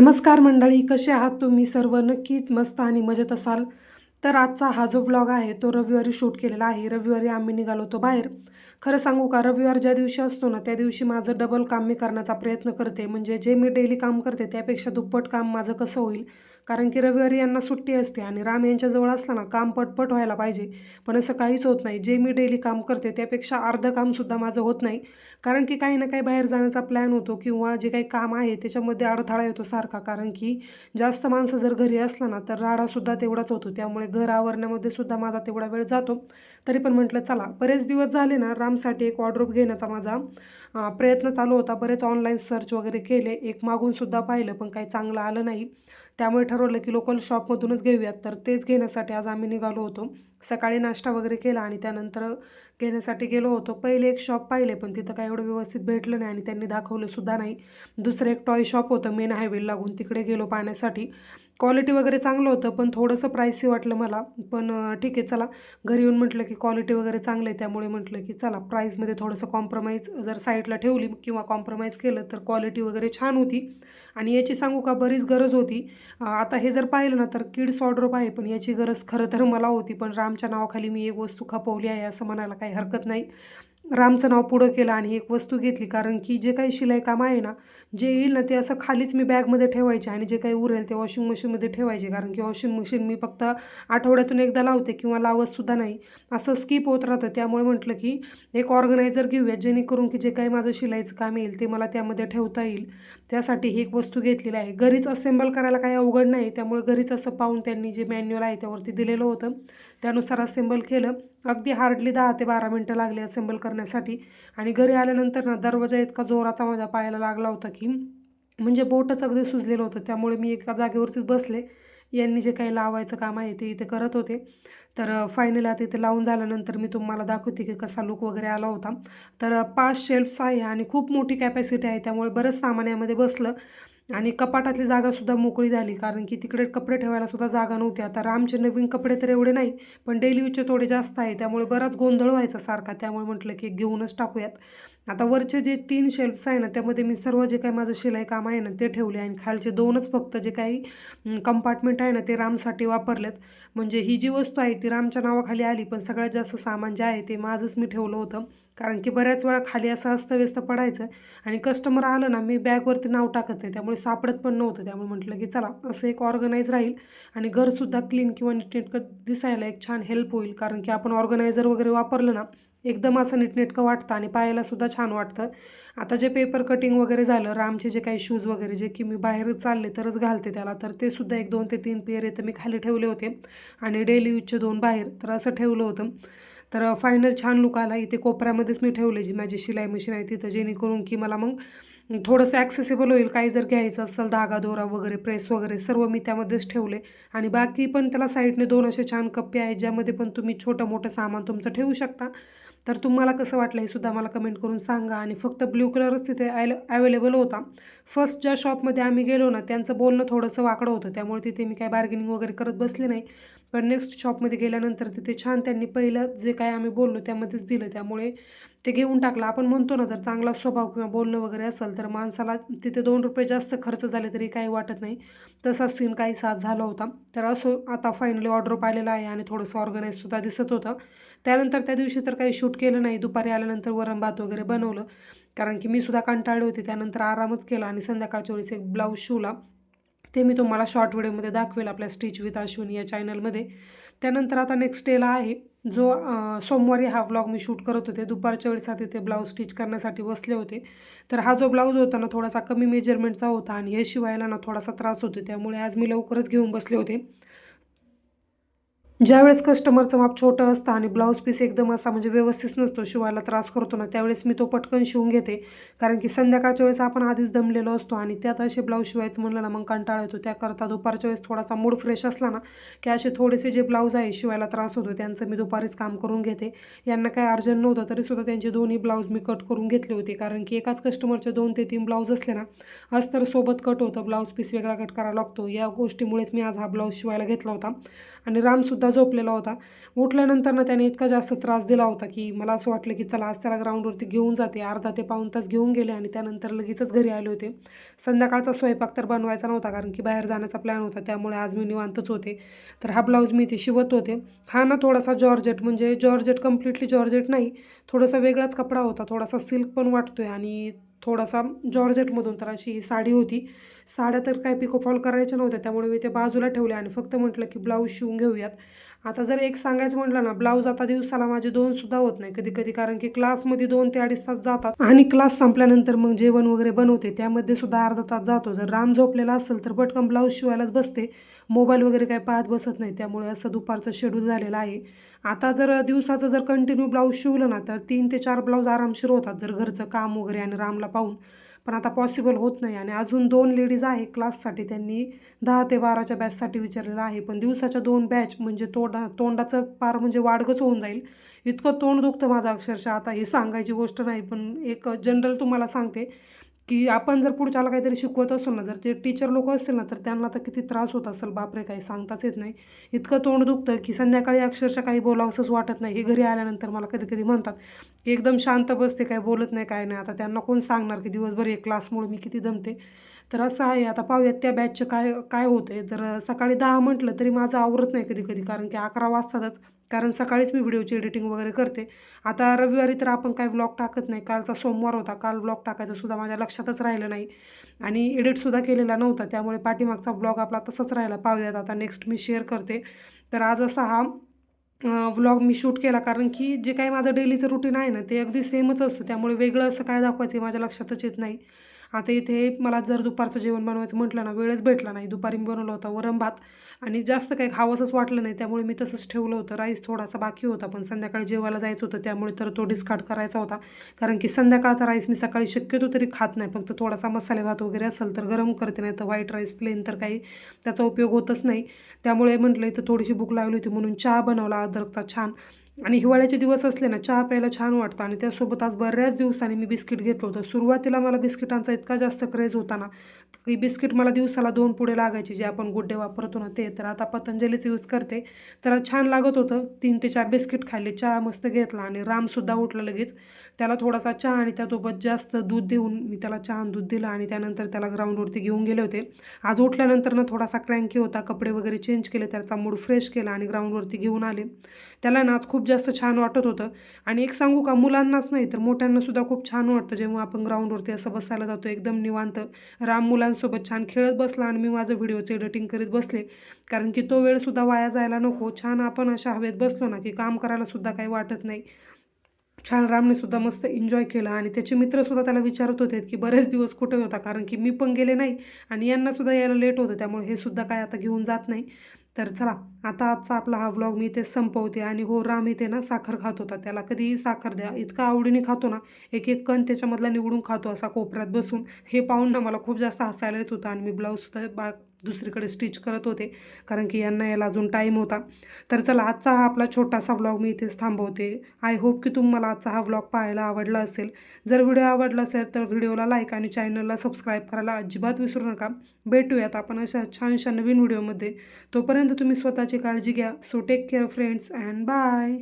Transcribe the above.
नमस्कार मंडळी कसे आहात तुम्ही? सर्व नक्कीच मस्त आणि मजेत असाल. तर आजचा हा जो व्लॉग आहे तो रविवारी शूट केलेला आहे. रविवारी आम्ही निघालो होतो बाहेर. खरं सांगू का रविवार ज्या दिवशी असतो ना त्या दिवशी माझं डबल काम मी करण्याचा प्रयत्न करते. म्हणजे जे मी डेली काम करते त्यापेक्षा दुप्पट काम माझं कसं होईल? कारण की रविवारी यांना सुट्टी असते आणि राम यांच्याजवळ असताना ना काम पटपट व्हायला पाहिजे. पण असं काहीच होत नाही. जे मी डेली काम करते त्यापेक्षा अर्धं कामसुद्धा माझं होत नाही. कारण की काही ना काही बाहेर जाण्याचा प्लॅन होतो किंवा जे काही काम आहे त्याच्यामध्ये अडथळा येतो सारखा. कारण की जास्त माणसं जर घरी असला ना तर राडासुद्धा तेवढाच होतो. त्यामुळे घर आवरण्यामध्ये सुद्धा माझा तेवढा वेळ जातो. तरी पण म्हटलं चला बरेच दिवस झाले ना रामसाठी एक वॉर्डरोब घेण्याचा माझा प्रयत्न चालू होता. बरेच ऑनलाईन सर्च वगैरे केले. एक मागूनसुद्धा पाहिलं पण काही चांगलं आलं नाही. त्यामुळे ठरवलं की लोकल शॉपमधूनच घेऊयात. तर तेच घेण्यासाठी आज आम्ही निघालो होतो. सकाळी नाश्ता वगैरे केला आणि त्यानंतर घेण्यासाठी गेलो होतो. पहिले एक शॉप पाहिले पण तिथं काय एवढं व्यवस्थित भेटलं नाही आणि त्यांनी दाखवलं सुद्धा नाही. दुसरं एक टॉय शॉप होतं मेन हायवे लागून तिकडे गेलो पाहण्यासाठी. क्वालिटी वगैरे चांगलं होतं पण थोडंसं प्राईसी वाटलं मला. पण ठीक आहे चला. घरी येऊन म्हटलं की क्वालिटी वगैरे चांगलं आहे त्यामुळे म्हटलं की चला प्राईसमध्ये थोडंसं कॉम्प्रोमाइज जर साईडला ठेवली किंवा कॉम्प्रोमाइज केलं तर क्वालिटी वगैरे छान होती. आणि याची सांगू का बरीच गरज होती. आता हे जर पाहिलं ना तर किड्स ऑर्डरोप आहे पण याची गरज खरं तर मला होती. पण रामच्या नावाखाली मी एक वस्तू खपवली आहे असं म्हणायला काही हरकत नाही. रामचं नाव पुढं केलं आणि एक वस्तू घेतली. कारण की जे काही शिलाई काम आहे ना जे येईल ना ते असं खालीच मी बॅगमध्ये ठेवायचे आणि जे काही उरेल ते वॉशिंग मशीनमध्ये ठेवायचे. कारण की वॉशिंग मशीन मी फक्त आठवड्यातून एकदा लावते किंवा लावतसुद्धा नाही. असं स्किप होत राहतं. त्यामुळे म्हटलं की एक ऑर्गनायझर घेऊया जेणेकरून की जे काही माझं शिलाईचं काम येईल ते मला त्यामध्ये ठेवता येईल. त्यासाठी ही एक वस्तू घेतलेली आहे. घरीच असेंबल करायला काही अवघड नाही. त्यामुळे घरीच असं पाहून त्यांनी जे मॅन्युअल आहे त्यावरती दिलेलं होतं. त्यानुसार असेंबल केलं. अगदी हार्डली दहा ते बारा मिनटं लागली असेंबल करण्यासाठी. आणि घरी आल्यानंतर ना दरवाजा इतका जोराचा माझ्या पायाला लागला होता की म्हणजे बोटच अगदी सुजलेलं होतं. त्यामुळे मी एका जागेवरतीच बसले. यांनी जे काही लावायचं काम आहे ते इथे करत होते. तर फायनली आता इथे लावून झाल्यानंतर मी तुम्हाला दाखवते की कसा लुक वगैरे आला होता. तर पाच शेल्फ्स आहे आणि खूप मोठी कॅपॅसिटी आहे. त्यामुळे बरंच सामान यामध्ये बसलं. आणि कपाटातली जागासुद्धा मोकळी झाली कारण की तिकडे कपडे ठेवायला सुद्धा जागा नव्हती आता रामचे नवीन कपडे तर एवढे नाही पण डेली यूजचे थोडे जास्त आहे. त्यामुळे बराच गोंधळ व्हायचा सारखा. त्यामुळे म्हटलं की घेऊनच टाकूयात. आता वरचे जे तीन शेल्फ्स आहे ना त्यामध्ये मी सर्व जे काही माझं शिलाई काम आहे ना ते ठेवले आणि खालचे दोनच फक्त जे काही कंपार्टमेंट आहे ना ते रामसाठी वापरलेत. म्हणजे ही जी वस्तू आहे ती रामच्या नावाखाली आली पण सगळ्यात जास्त सामान जे आहे ते माझंच मी ठेवलं होतं. कारण की बऱ्याच वेळा खाली असं अस्तव्यस्त पडायचं आणि कस्टमर आलं ना मी बॅगवरती नाव टाकत नाही. त्यामुळे सापडत पण नव्हतं. त्यामुळे म्हटलं की चला असं एक ऑर्गनाईज राहील आणि घरसुद्धा क्लीन किंवा नीटनेटकं दिसायला एक छान हेल्प होईल. कारण की आपण ऑर्गनायझर वगैरे वापरलं ना एकदम असं नीटनेटकं वाटतं आणि पाहायलासुद्धा छान वाटतं. आता जे पेपर कटिंग वगैरे झालं रामचे जे काही शूज वगैरे जे की मी बाहेर चालले तरच घालते त्याला तर ते सुद्धा एक दोन ते तीन पेअर येतं मी खाली ठेवले होते. आणि डेली यूजचे दोन बाहेर तर असं ठेवलं होतं. तर फायनल छान लुक आला. इथे कोपऱ्यामध्येच मी ठेवले जी माझी शिलाई मशीन आहे तिथं जेणेकरून की मला मग थोडंसं ॲक्सेसिबल होईल. काही जर घ्यायचं असेल धागा दोरा वगैरे प्रेस वगैरे सर्व मी त्यामध्येच ठेवले. आणि बाकी पण त्याला साईडने दोन असे छान कप्पे आहेत ज्यामध्ये पण तुम्ही छोटं मोठं सामान तुमचं ठेवू शकता. तर तुम्हाला कसं वाटलं हे सुद्धा मला कमेंट करून सांगा. आणि फक्त ब्ल्यू कलरच तिथे ॲल अवेलेबल होता. फर्स्ट ज्या शॉपमध्ये आम्ही गेलो ना त्यांचं बोलणं थोडंसं वाकडं होतं. त्यामुळे तिथे मी काय बार्गेनिंग वगैरे करत बसले नाही. पण नेक्स्ट शॉपमध्ये गेल्यानंतर तिथे छान त्यांनी पहिलं जे काय आम्ही बोललो त्यामध्येच दिलं. त्यामुळे ते घेऊन टाकलं. आपण म्हणतो ना जर चांगला स्वभाव किंवा बोलणं वगैरे असेल तर माणसाला तिथे दोन रुपये जास्त खर्च झाले तरी काही वाटत नाही. तसा सीन काही साथ झाला होता. तर असो आता फायनली ऑर्डर पाहिलेला आहे आणि थोडंसं ऑर्गनाईजसुद्धा दिसत होतं. त्यानंतर त्या दिवशी तर काही शूट केलं नाही. दुपारी आल्यानंतर वरण भात वगैरे बनवलं. कारण की मी सुद्धा कंटाळले होते. त्यानंतर आरामच केला आणि संध्याकाळच्या वेळेस एक ब्लाऊज शिवला. ते मी तुम्हाला शॉर्ट व्हिडिओमध्ये दाखवेल आपल्या स्टिच विथ अश्विनी या चॅनलमध्ये त्यानंतर आता नेक्स्ट डेला आहे. जो सोमवारी हा व्लॉग मी शूट करत होते. दुपारच्या वेळेस आता ते ब्लाऊज स्टिच करण्यासाठी बसले होते. तर हा जो ब्लाऊज होता ना थोडासा कमी मेजरमेंटचा होता आणि हे शिवायला ना थोडासा त्रास होतो त्यामुळे आज मी लवकरच घेऊन बसले होते. ज्यावेळेस कस्टमरचं माप छोटं असतं आणि ब्लाऊज पीस एकदम असा म्हणजे व्यवस्थित नसतो शिवायला त्रास करतो ना त्यावेळेस मी तो पटकन शिवून घेते. कारण की संध्याकाळच्या वेळेस आपण आधीच दमलेलो असतो आणि त्यात असे ब्लाऊज शिवायचं म्हणलं ना मग कंटाळा येतो. त्याकरता दुपारच्या वेळेस थोडासा मूड फ्रेश असला ना की असे थोडेसे जे ब्लाऊज आहे शिवायला त्रास होतो त्यांचं मी दुपारीच काम करून घेते. यांना काय अर्जंट नव्हतं तरीसुद्धा त्यांचे दोन्ही ब्लाऊज मी कट करून घेतले होते. कारण की एकाच कस्टमरचे दोन ते तीन ब्लाऊज असले ना अस्तर सोबत कट होतं ब्लाऊज पीस वेगळा कट करावा लागतो. या गोष्टीमुळेच मी आज हा ब्लाऊज शिवायला घेतला होता. आणि रामसुद्धा सुद्धा झोपलेला होता. उठल्यानंतर ना त्याने इतका जास्त त्रास दिला होता की मला असं वाटलं की चला आज त्याला ग्राउंडवरती घेऊन जाते. अर्धा ते पाऊण तास घेऊन गेले आणि त्यानंतर लगेचच घरी आले होते. संध्याकाळचा स्वयंपाक तर बनवायचा नव्हता कारण की बाहेर जाण्याचा प्लॅन होता. त्यामुळे आज मी निवांतच होते. तर हा ब्लाऊज मी इथे शिवत होते. हा ना थोडासा जॉर्जेट म्हणजे जॉर्जेट कम्प्लिटली जॉर्जेट नाही. थोडासा वेगळाच कपडा होता. थोडासा सिल्क पण वाटतोय आणि थोडासा जॉर्जेटमधून तर अशी ही साडी होती. साड्या तर काही पिकोफॉल करायच्या नव्हत्या त्यामुळे मी ते बाजूला ठेवले आणि फक्त म्हटलं की ब्लाऊज शिवून घेऊयात. आता जर एक सांगायचं म्हटलं ना ब्लाऊज आता दिवसाला माझे दोन सुद्धा होत नाही कधी कधी कारण की क्लासमध्ये दोन ते अडीच तास जातात. आणि क्लास संपल्यानंतर मग जेवण वगैरे बनवते त्यामध्ये सुद्धा अर्धा तास जातो. जर राम झोपलेला असेल तर पटकन ब्लाऊज शिवायलाच बसते. मोबाईल वगैरे काय पाहत बसत नाही त्यामुळे असं दुपारचं शेड्यूल झालेलं आहे. आता जर दिवसाचं जर कंटिन्यू ब्लाऊज शिवलं ना तर तीन ते चार ब्लाऊज आरामशीर होतात जर घरचं काम वगैरे आणि रामला पाहून. पण आता पॉसिबल होत नाही. आणि अजून दोन लेडीज आहे क्लाससाठी त्यांनी दहा ते बाराच्या बॅचसाठी विचारलेलं आहे. पण दिवसाच्या दोन बॅच म्हणजे तोंडा तोंडाचं पार म्हणजे वाढगच होऊन जाईल. इतकं तोंड दुखतं माझं अक्षरशः. आता ही सांगायची गोष्ट नाही पण एक जनरल तुम्हाला सांगते. की आपण जर पुढच्याला काहीतरी शिकवत असो ना जर ते टीचर लोक असतील ना तर त्यांना तर किती त्रास होत असेल बापरे काही सांगताच येत नाही. इतकं तोंड दुखतं की संध्याकाळी अक्षरशः काही बोलावंसंच वाटत नाही. हे घरी आल्यानंतर मला कधी कधी म्हणतात की एकदम शांत बसते काय बोलत नाही काय नाही. आता त्यांना कोण सांगणार की दिवसभर एक क्लासमुळे मी किती दमते? तर असं आहे. आता पाहूयात त्या बॅचचं काय काय होते जर सकाळी दहा म्हटलं तरी माझं आवरत नाही कधी कधी कारण की अकरा वाजतातच. कारण सकाळीच मी व्हिडिओची एडिटिंग वगैरे करते. आता रविवारी तर आपण काय व्लॉग टाकत नाही. कालचा सोमवार होता. काल व्लॉग टाकायचा सुद्धा माझ्या लक्षातच राहिलं नाही. आणि एडिटसुद्धा केलेला नव्हता. त्यामुळे पाठीमागचा ब्लॉग आपला तसंच राहिला. पाहूयात आता नेक्स्ट मी शेअर करते. तर आज असा हा व्लॉग मी शूट केला. कारण की जे काही माझं डेलीचं रुटीन आहे ना ते अगदी सेमच असतं. त्यामुळे वेगळं असं काय दाखवायचं माझ्या लक्षातच येत नाही. आता इथे मला जर दुपारचं जेवण बनवायचं म्हटलं ना वेळच भेटला नाही. दुपारी मी बनवलं होता वरम भात आणि जास्त काही खावंसंच वाटलं नाही. त्यामुळे मी तसंच ठेवलं होतं. राईस थोडासा बाकी होता पण संध्याकाळी जेवायला जायचं होतं. त्यामुळे तर तो डिस्कार्ड करायचा होता. कारण की संध्याकाळचा राईस मी सकाळी शक्यतो तरी खात नाही. फक्त थोडासा मसाले भात वगैरे असेल तर गरम करते नाही तर व्हाईट राईस प्लेन तर काही त्याचा उपयोग होतच नाही. त्यामुळे म्हटलं इथं थोडीशी भूक लागली होती म्हणून चहा बनवला अद्रकचा छान. आणि हिवाळ्याचे दिवस असले ना चहा प्यायला छान वाटतं. आणि त्यासोबत आज बऱ्याच दिवसांनी मी बिस्किट घेतलं होतं. सुरुवातीला मला बिस्किटांचा इतका जास्त क्रेज होता ना की बिस्किट मला दिवसाला दोन पुढे लागायचे जे आपण गुड्डे वापरतो ना ते. तर आता पतंजलीचं यूज करते. तर छान लागत होतं. तीन ते चार बिस्किट खाल्ले चहा मस्त घेतला आणि रामसुद्धा उठला लगेच. त्याला थोडासा चहा आणि त्यासोबत जास्त दूध देऊन मी त्याला चहा दूध दिलं आणि त्यानंतर त्याला ग्राउंडवरती घेऊन गेले होते. आज उठल्यानंतर ना थोडासा क्रँकी होता कपडे वगैरे चेंज केले त्याचा मूड फ्रेश केला आणि ग्राउंडवरती घेऊन आले. त्याला ना आज खूप जास्त छान वाटत होतं. आणि एक सांगू का मुलांनाच नाही तर मोठ्यांनासुद्धा खूप छान वाटतं जेव्हा आपण ग्राउंडवरती असं बसायला जातो एकदम निवांत. राम मुलांसोबत छान खेळत बसला आणि मी माझं व्हिडिओचं एडिटिंग करीत बसले. कारण की तो वेळसुद्धा वाया जायला नको. छान आपण अशा हवेत बसलो ना की काम करायलासुद्धा काही वाटत नाही. छान रामने सुद्धा मस्त एन्जॉय केला आणि त्याचे मित्रसुद्धा त्याला विचारत होते की बरेच दिवस कुठे होता कारण की मी पण गेले नाही आणि यांनासुद्धा यायला लेट होतं त्यामुळे हे सुद्धा काय आता घेऊन जात नाही. तर चला आता आजचा आपला हा व्लॉग मी इथे संपवते आणि हो राम इथे ना साखर खात होता. त्याला कधीही साखर द्या. इतका आवडीने खातो ना एक एक कण त्याच्यामधला निवडून खातो असा कोपऱ्यात बसून. हे पाहून ना मला खूप जास्त हसायला येत होतं आणि मी ब्लाऊजसुद्धा बा दुसरीकडे स्टिच करत होते. कारण की यांना याला अजून टाईम होता. तर चला आजचा हा आपला छोटासा व्लॉग मी इथेच थांबवते. आय होप की तुम्हाला आजचा हा व्लॉग पाहायला आवडला असेल. जर व्हिडिओ आवडला असेल तर व्हिडिओला लाईक आणि चॅनलला सबस्क्राईब करायला अजिबात विसरू नका. भेटूयात आपण अशा छानशा नवीन व्हिडिओमध्ये तोपर्यंत तुम्ही स्वतःची काळजी घ्या. So take care friends and bye